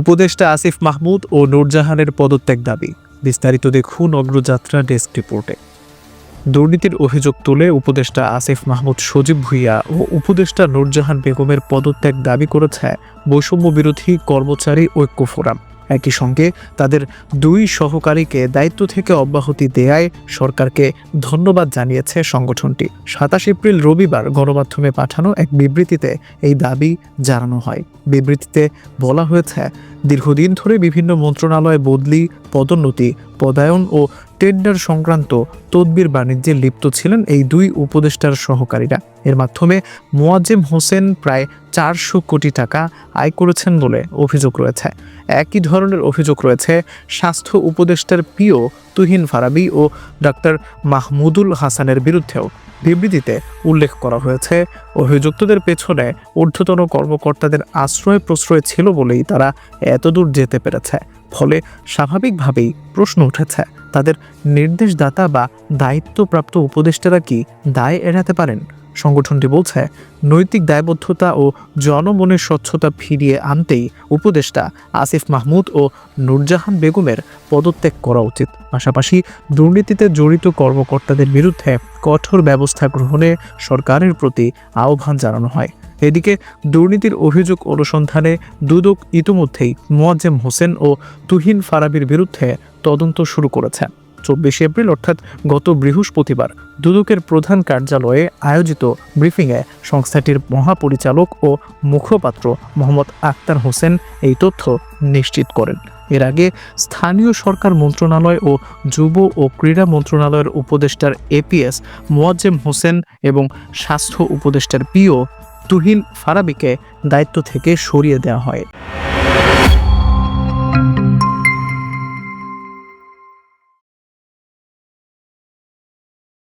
উপদেষ্টা আসিফ মাহমুদ ও নূরজাহানের পদত্যাগ দাবি। বিস্তারিত দেখুন অগ্রযাত্রা ডেস্ক রিপোর্টে। দুর্নীতির অভিযোগ তুলে উপদেষ্টা আসিফ মাহমুদ সজীব ভুইয়া ও উপদেষ্টা নূরজাহান বেগমের পদত্যাগ দাবি করেছে বৈষম্য বিরোধী কর্মচারী ঐক্য ফোরাম। একই সঙ্গে তাদের দুই সহকারীকে দায়িত্ব থেকে অব্যাহতি দেয়ায় সরকারকে ধন্যবাদ জানিয়েছে সংগঠনটি। সাতাশ এপ্রিল রবিবার গণমাধ্যমে পাঠানো এক বিবৃতিতে এই দাবি জানানো হয়। বিবৃতিতে বলা হয়েছে দীর্ঘদিন ধরে বিভিন্ন মন্ত্রণালয় বদলি, পদোন্নতি, পদায়ন ও টেন্ডার সংক্রান্ত তদবির বাণিজ্যে লিপ্ত ছিলেন এই দুই উপদেষ্টার সহকারীরা। এর মাধ্যমে মোয়াজ্জেম হোসেন প্রায় চারশো কোটি টাকা আয় করেছেন বলে অভিযোগ রয়েছে। একই ধরনের অভিযোগ রয়েছে স্বাস্থ্য উপদেষ্টার পিও তুহিন ফারাবি ও ডাক্তার মাহমুদুল হাসানের বিরুদ্ধেও। বিবৃতিতে উল্লেখ করা হয়েছে। অভিযুক্তদের পেছনে ঊর্ধ্বতন কর্মকর্তাদের আশ্রয় প্রশ্রয় ছিল বলেই তারা এতদূর যেতে পেরেছে। ফলে স্বাভাবিকভাবেই প্রশ্ন উঠেছে, তাদের নির্দেশদাতা বা দায়িত্বপ্রাপ্ত উপদেষ্টারা কি দায় এড়াতে পারেন? সংগঠনটি বলছে, নৈতিক দায়বদ্ধতা ও জনমনের স্বচ্ছতা ফিরিয়ে আনতেই উপদেষ্টা আসিফ মাহমুদ ও নুরজাহান বেগমের পদত্যাগ করা উচিত। পাশাপাশি দুর্নীতিতে জড়িত কর্মকর্তাদের বিরুদ্ধে কঠোর ব্যবস্থা গ্রহণে সরকারের প্রতি আহ্বান জানানো হয়। এদিকে দুর্নীতির অভিযোগ অনুসন্ধানে দুদক ইতিমধ্যেই মোয়াজ্জেম হোসেন ও তুহিন ফারাবির বিরুদ্ধে তদন্ত শুরু করেছে। চব্বিশে এপ্রিল, অর্থাৎ গত বৃহস্পতিবার, দুদকের প্রধান কার্যালয়ে আয়োজিত ব্রিফিংয়ে সংস্থাটির মহাপরিচালক ও মুখপাত্র মোহাম্মদ আক্তার হোসেন এই তথ্য নিশ্চিত করেন। এর আগে স্থানীয় সরকার মন্ত্রণালয় ও যুব ও ক্রীড়া মন্ত্রণালয়ের উপদেষ্টার এপিএস মোয়াজ্জেম হোসেন এবং স্বাস্থ্য উপদেষ্টার পিও তুহিন ফারাবিকে দায়িত্ব থেকে সরিয়ে দেওয়া হয়।